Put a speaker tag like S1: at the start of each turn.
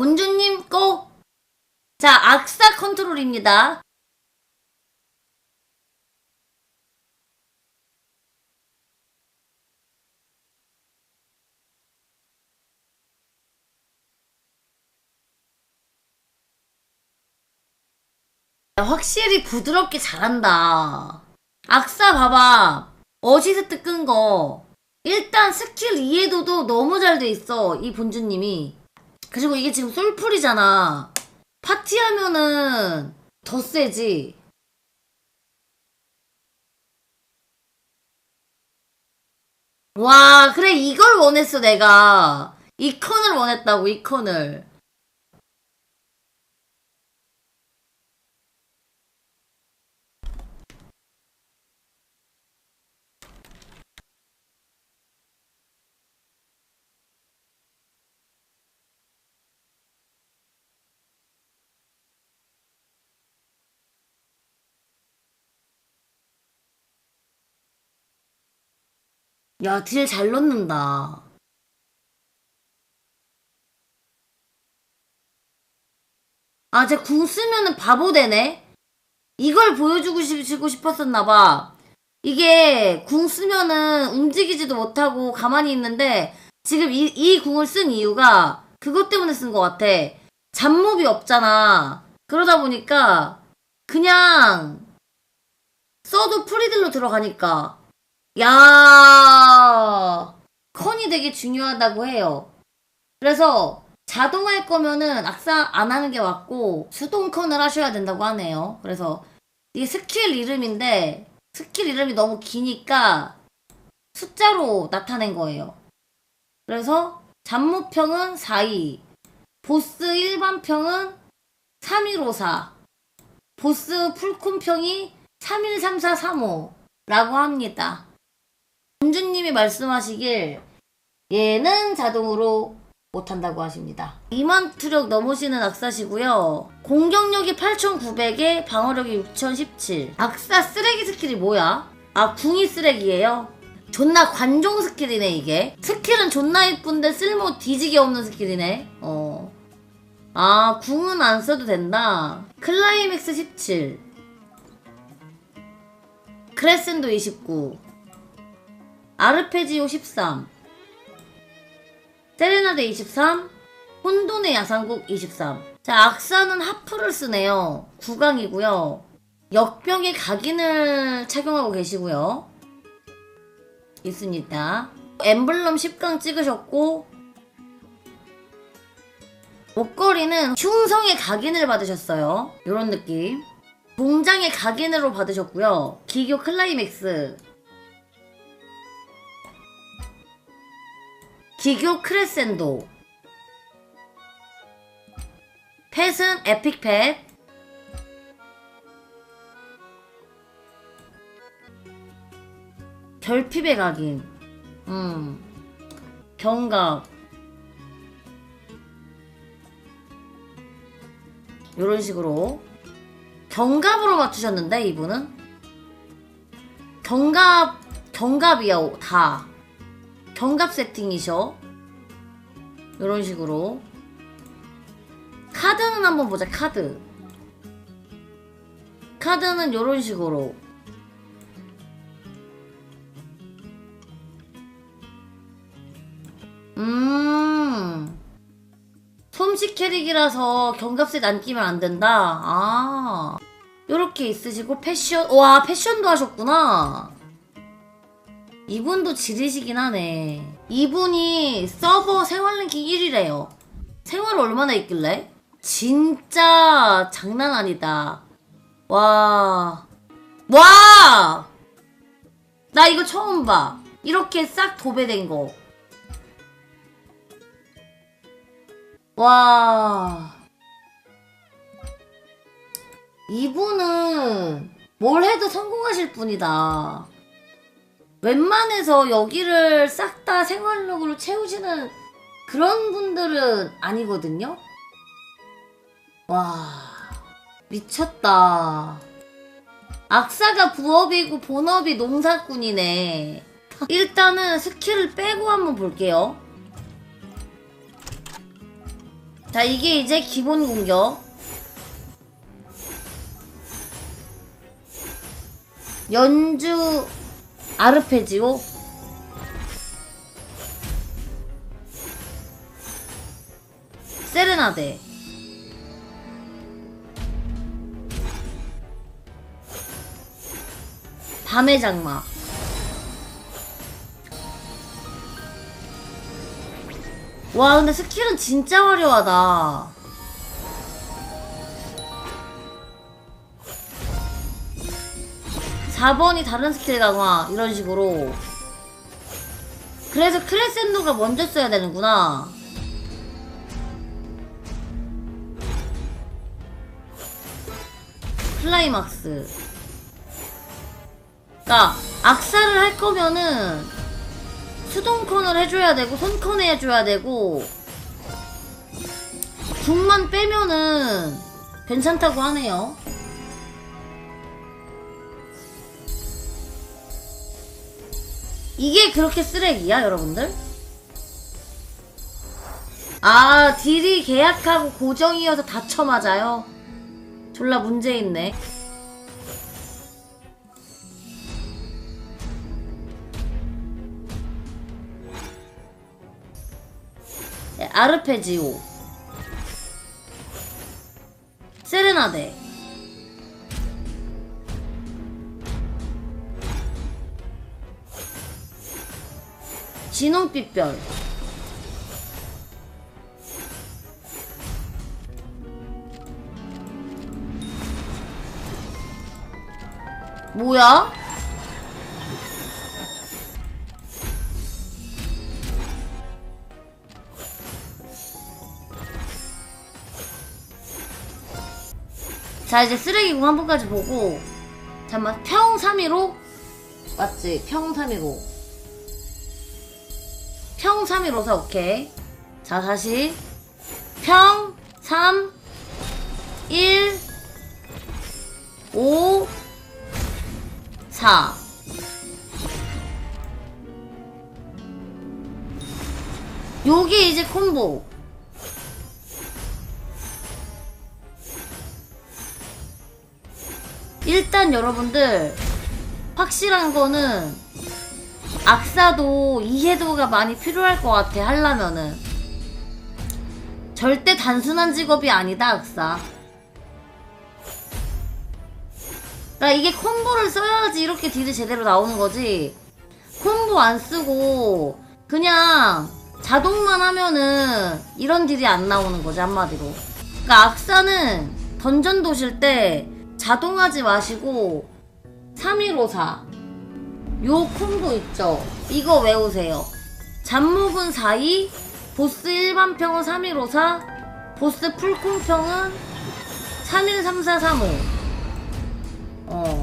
S1: 본주님 고! 자, 악사 컨트롤입니다. 야, 확실히 부드럽게 잘한다. 악사 봐봐. 어시스트 끈 거. 일단 스킬 이해도도 너무 잘 돼 있어. 이 본주님이. 그리고 이게 지금 솔풀이잖아. 파티하면은 더 세지. 와, 그래, 이걸 원했어, 내가. 이 컨을 원했다고, 이 컨을. 야, 딜 잘 넣는다. 아, 쟤 궁 쓰면은 바보 되네? 이걸 보여주고 싶- 싶었었나봐. 이게 궁 쓰면은 움직이지도 못하고 가만히 있는데 지금 이, 이 궁을 쓴 이유가 그것 때문에 쓴 것 같아. 잡몹이 없잖아. 그러다 보니까 그냥 써도 프리딜로 들어가니까. 야 컨이 되게 중요하다고 해요. 그래서 자동할 거면은 악사 안 하는 게 맞고 수동 컨을 하셔야 된다고 하네요. 그래서 이게 스킬 이름인데 스킬 이름이 너무 기니까 숫자로 나타낸 거예요. 그래서 잡무평은 4이, 보스 일반평은 3154, 보스 풀콤평이 313435라고 합니다. 공주님이 말씀하시길 얘는 자동으로 못한다고 하십니다. 2만 투력 넘으시는 악사시고요. 공격력이 8,900에 방어력이 6,017. 악사 쓰레기 스킬이 뭐야? 아 궁이 쓰레기예요? 존나 관종 스킬이네 이게. 스킬은 존나 이쁜데 쓸모 뒤지게 없는 스킬이네. 어. 아 궁은 안 써도 된다. 클라이맥스 17. 크레센도 29. 아르페지오 13. 세레나데 23, 혼돈의 야상국 23. 자, 악사는 하프를 쓰네요. 9강이고요. 역병의 각인을 착용하고 계시고요. 있습니다. 엠블럼 10강 찍으셨고 목걸이는 흉성의 각인을 받으셨어요. 이런 느낌. 동장의 각인으로 받으셨고요. 기교 클라이맥스 기교 크레센도. 펫은 에픽펫. 결핍의 각인. 음. 경각. 요런 식으로. 경갑으로 맞추셨는데 이분은? 경갑 경갑이야 다 경갑 세팅이셔. 이런 식으로. 카드는 한번 보자, 카드. 카드는 이런 식으로. 음. 솜씨 캐릭이라서 경갑색 안 끼면 안 된다. 아. 요렇게 있으시고, 패션, 와, 패션도 하셨구나. 이분도 지리시긴 하네. 이분이 서버 생활 랭킹 1위래요. 생활 얼마나 있길래? 진짜 장난 아니다. 와. 와! 나 이거 처음 봐. 이렇게 싹 도배된 거. 와. 이분은 뭘 해도 성공하실 분이다. 웬만해서 여기를 싹 다 생활력으로 채우시는 그런 분들은 아니거든요? 와, 미쳤다. 악사가 부업이고 본업이 농사꾼이네. 일단은 스킬을 빼고 한번 볼게요. 자, 이게 이제 기본 공격. 연주 아르페지오. 세레나데. 밤의 장막. 와, 근데 스킬은 진짜 화려하다. 사번이 다른 스킬 강화, 이런 식으로. 그래서 크레센도가 먼저 써야 되는구나. 클라이막스. 그니까, 악사를 할 거면은, 수동컨을 해줘야 되고 손컨 해줘야 되고 궁만 빼면은 괜찮다고 하네요 이게 그렇게 쓰레기야 여러분들? 아 딜이 계약하고 고정이어서 다쳐 맞아요? 졸라 문제 있네 네, 아르페지오 세레나데 진홍빛별. 뭐야? 자 이제 쓰레기공 한 번까지 보고. 잠깐만 평 3위로? 맞지 평 3위로 평 3위로서 오케이. 자 다시. 평 3 1 5 4 요게 이제 콤보. 일단 여러분들 확실한 거는 악사도 이해도가 많이 필요할 것 같아 하려면은. 절대 단순한 직업이 아니다 악사. 그러니까 이게 콤보를 써야지 이렇게 딜이 제대로 나오는 거지. 콤보 안 쓰고 그냥 자동만 하면은 이런 딜이 안 나오는 거지 한마디로. 그러니까 악사는 던전 도실 때 자동하지 마시고 3154 요 콤보 있죠? 이거 외우세요. 잡목은 42 보스 일반평은 3154 보스 풀콩평은 313435 어